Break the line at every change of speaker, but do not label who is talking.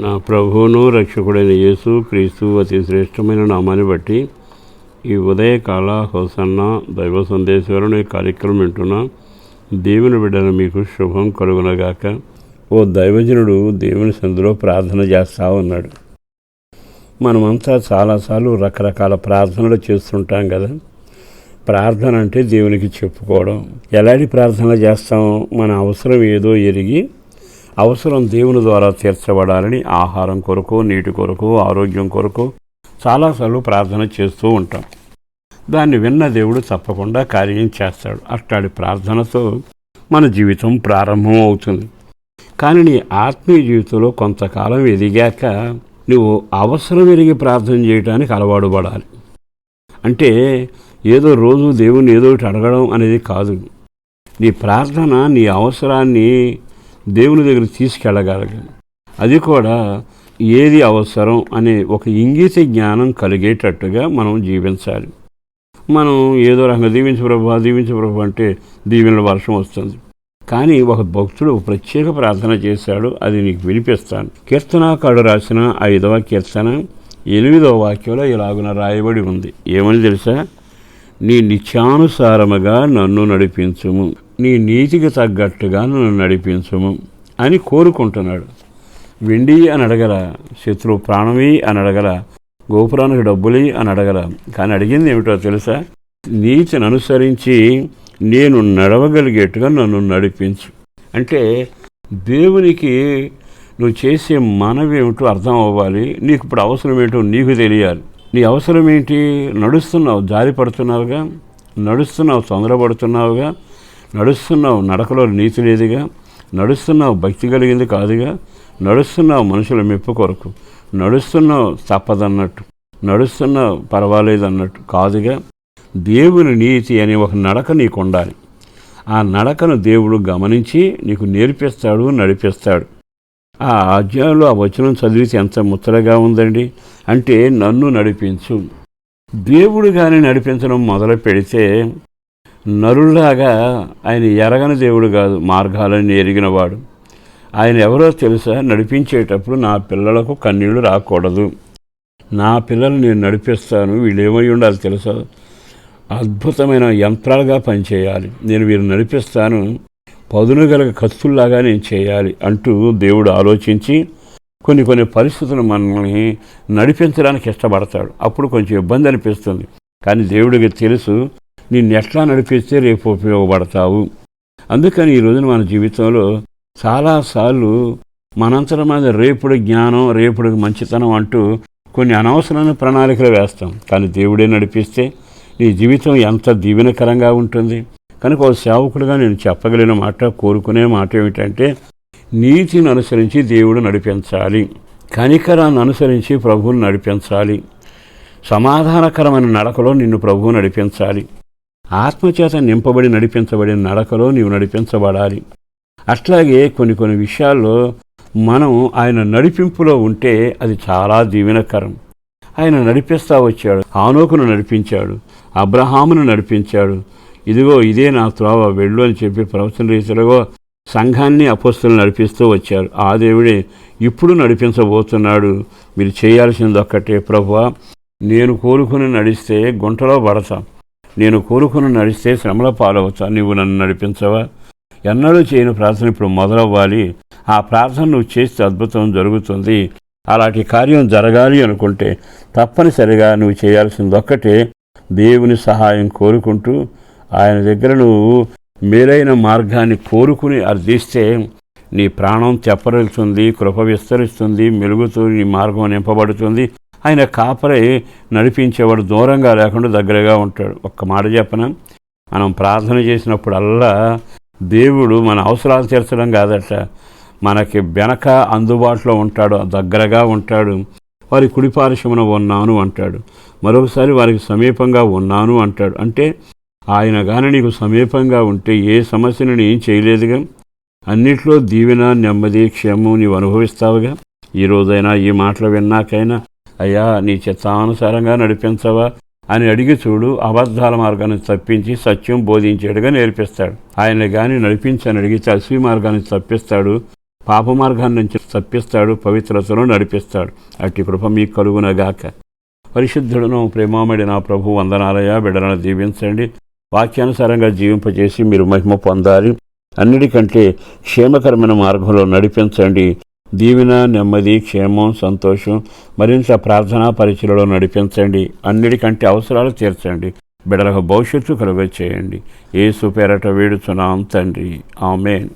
నా ప్రభువును రక్షకుడైన యేసు క్రీస్తు అతి శ్రేష్టమైన నామాన్ని బట్టి ఈ ఉదయకాల హోసన్న దైవ సందేశ్వరుని ఈ కార్యక్రమం వింటున్న. దేవుని బిడ్డను మీకు శుభం కలుగునగాక. ఓ దైవజనుడు దేవుని సందులో ప్రార్థన చేస్తూ ఉన్నాడు. మనమంతా చాలాసార్లు రకరకాల ప్రార్థనలు చేస్తుంటాం కదా. ప్రార్థన అంటే దేవునికి చెప్పుకోవడం. ఎలాంటి ప్రార్థన చేస్తాం? మన అవసరం ఏదో ఎరిగి అవసరం దేవుని ద్వారా తీర్చబడాలని ఆహారం కొరకు నీటి కొరకు ఆరోగ్యం కొరకు చాలాసార్లు ప్రార్థన చేస్తూ ఉంటాం. దాన్ని విన్న దేవుడు తప్పకుండా కార్యం చేస్తాడు. అట్లాంటి ప్రార్థనతో మన జీవితం ప్రారంభం అవుతుంది. కానీ నీ ఆత్మీయ జీవితంలో కొంతకాలం ఎదిగాక నువ్వు అవసరం ఎరిగి ప్రార్థన చేయడానికి అలవాటు పడాలి. అంటే ఏదో రోజు దేవుని ఏదో ఒకటి అడగడం అనేది కాదు. నీ ప్రార్థన నీ అవసరాన్ని దేవుని దగ్గర తీసుకెళ్ళగలగాలి. అది కూడా ఏది అవసరం అనే ఒక ఇంగిత జ్ఞానం కలిగేటట్టుగా మనం జీవించాలి. మనం ఏదో రకంగా దీవించు ప్రభు దీవించు ప్రభు అంటే దీవెనల వర్షం వస్తుంది. కానీ ఒక భక్తుడు ప్రత్యేక ప్రార్థన చేశాడు అది నీకు వినిపిస్తాను. కీర్తనాకాడు రాసిన ఐదవ కీర్తన ఎనిమిదవ వాక్యంలో ఇలాగున రాయబడి ఉంది. ఏమని తెలుసా? నీ నిత్యానుసారముగా నన్ను నడిపించుము. నీ నీతికి తగ్గట్టుగా నన్ను నడిపించుము అని కోరుకుంటున్నాడు. వెండి అని అడగల శత్రువు ప్రాణమి అని అడగల గోపురానికి డబ్బులి అని అడగల కానీ అడిగింది ఏమిటో తెలుసా? నీతిని అనుసరించి నేను నడవగలిగేట్టుగా నన్ను నడిపించు. అంటే దేవునికి నువ్వు చేసే మనవి ఏమిటో అర్థం అవ్వాలి. నీకు ఇప్పుడు అవసరం ఏంటో నీకు తెలియాలి. నీ అవసరం ఏంటి? నడుస్తున్నావు జారి పడుతున్నావుగా నడుస్తున్నావు తొందరపడుతున్నావుగా? నడుస్తున్నావు నడకలో నీతి లేదుగా నడుస్తున్నావు భక్తి కలిగింది కాదుగా నడుస్తున్నావు మనుషుల మెప్పు కొరకు నడుస్తున్నావు తప్పదన్నట్టు నడుస్తున్నావు పర్వాలేదన్నట్టు కాదుగా దేవుని నీతి అనే ఒక నడక నీకు ఉండాలి ఆ నడకను దేవుడు గమనించి నీకు నేర్పిస్తాడు నడిపిస్తాడు. ఆ ఆజ్ఞలో ఆ వచనం చదివితే ఎంత ముచ్చటగా ఉందండి? అంటే నన్ను నడిపించు. దేవుడు కానీ నడిపించడం మొదలు పెడితే నరుల్లాగా ఆయన ఎరగని దేవుడు కాదు మార్గాలను ఎరిగినవాడు. ఆయన ఎవరో తెలుసా? నడిపించేటప్పుడు నా పిల్లలకు కన్నీళ్ళు రాకూడదు. నా పిల్లలు నేను నడిపిస్తాను వీళ్ళు ఏమై ఉండాలి తెలుసా? అద్భుతమైన యంత్రాలుగా పనిచేయాలి. నేను వీరు నడిపిస్తాను పదును గల కత్తుల్లాగా నేను చేయాలి అంటూ దేవుడు ఆలోచించి కొన్ని కొన్ని పరిస్థితులు మనల్ని నడిపించడానికి ఇష్టపడతాడు. అప్పుడు కొంచెం ఇబ్బంది అనిపిస్తుంది. కానీ దేవుడికి తెలుసు నిన్ను ఎట్లా నడిపిస్తే రేపు ఉపయోగపడతావు. అందుకని ఈ రోజున మన జీవితంలో చాలాసార్లు మనంతరం మీద రేపుడు జ్ఞానం రేపుడు మంచితనం అంటూ కొన్ని అనవసరమైన ప్రణాళికలు వేస్తాం. కానీ దేవుడే నడిపిస్తే నీ జీవితం ఎంత దీవెనకరంగా ఉంటుంది. కనుక ఒక సేవకుడుగా నేను చెప్పగలిగిన మాట కోరుకునే మాట ఏమిటంటే నీతిని అనుసరించి దేవుడు నడిపించాలి. కనికరాన్ని అనుసరించి ప్రభువుని నడిపించాలి. సమాధానకరమైన నడకలో నిన్ను ప్రభువు నడిపించాలి. ఆత్మచేత నింపబడి నడిపించబడిన నడకలో నీవు నడిపించబడాలి. అట్లాగే కొన్ని కొన్ని విషయాల్లో మనం ఆయన నడిపింపులో ఉంటే అది చాలా దీవెనకరం. ఆయన నడిపిస్తా వచ్చాడు ఆనోకును నడిపించాడు అబ్రహామును నడిపించాడు. ఇదిగో ఇదే నా త్రోవ వెళ్ళు అని చెప్పి ప్రవచన రీతిలో సంఘాన్ని అపోస్తులు నడిపిస్తూ వచ్చారు. ఆ దేవుడే ఇప్పుడు నడిపించబోతున్నాడు. మీరు చేయాల్సింది ఒక్కటే ప్రభు నేను కోరుకుని నడిస్తే గుంటలో పడతాం. నేను కోరుకుని నడిస్తే శ్రమల పాలవచ్చా నువ్వు నన్ను నడిపించవా? ఎన్నడూ చేయని ప్రార్థన ఇప్పుడు మొదలవ్వాలి. ఆ ప్రార్థన నువ్వు చేస్తే అద్భుతం జరుగుతుంది. అలాంటి కార్యం జరగాలి అనుకుంటే తప్పనిసరిగా నువ్వు చేయాల్సింది ఒక్కటే దేవుని సహాయం కోరుకుంటూ ఆయన దగ్గర నువ్వు మేలైన మార్గాన్ని కోరుకుని అర్థిస్తే నీ ప్రాణం తెప్పరిల్తుంది కృప విస్తరిస్తుంది మెలుగుతూ నీ మార్గం నింపబడుతుంది. ఆయన కాపరై నడిపించేవాడు దూరంగా లేకుండా దగ్గరగా ఉంటాడు. ఒక్క మాట చెప్పన? మనం ప్రార్థన చేసినప్పుడల్లా దేవుడు మన అవసరాలు తీర్చడం కాదట. మనకి వెనక అందుబాటులో ఉంటాడు దగ్గరగా ఉంటాడు. వారి కుడిపారిశమున ఉన్నాను అంటాడు. మరొకసారి వారికి సమీపంగా ఉన్నాను అంటాడు. అంటే ఆయన కానీ నీకు సమీపంగా ఉంటే ఏ సమస్యను ఏం చేయలేదుగా? అన్నిట్లో దీవెన నెమ్మది క్షేమం నీవు అనుభవిస్తావుగా? ఈ రోజైనా ఈ మాటలు విన్నాకైనా అయ్యా నీ చిత్తానుసారంగా నడిపించవా అని అడిగి చూడు అబద్ధాల మార్గాన్ని తప్పించి సత్యం బోధించేట్టుగా నేర్పిస్తాడు. ఆయన గాని నడిపించని అడిగితే అశ్వి మార్గాన్ని తప్పిస్తాడు పాప మార్గాన్ని నుంచి తప్పిస్తాడు పవిత్రతను నడిపిస్తాడు. అట్టి కృప మీకు కలుగునగాక పరిశుద్ధుడును ప్రేమామడి నా ప్రభు వందనాలయ బిడలను దీవించండి. వాక్యానుసారంగా జీవింపజేసి మీరు మహిమ పొందాలి. అన్నిటికంటే క్షేమకరమైన మార్గంలో నడిపించండి. దీవెన నెమ్మది క్షేమం సంతోషం మరింత ప్రార్థనా పరిచయలో నడిపించండి. అన్నిటికంటే అవసరాలు తీర్చండి. బిడలకు భవిష్యత్తు కలుగ చేయండి ఏ సుపేరట వేడుచున్నాం తండ్రి. ఆమెన్.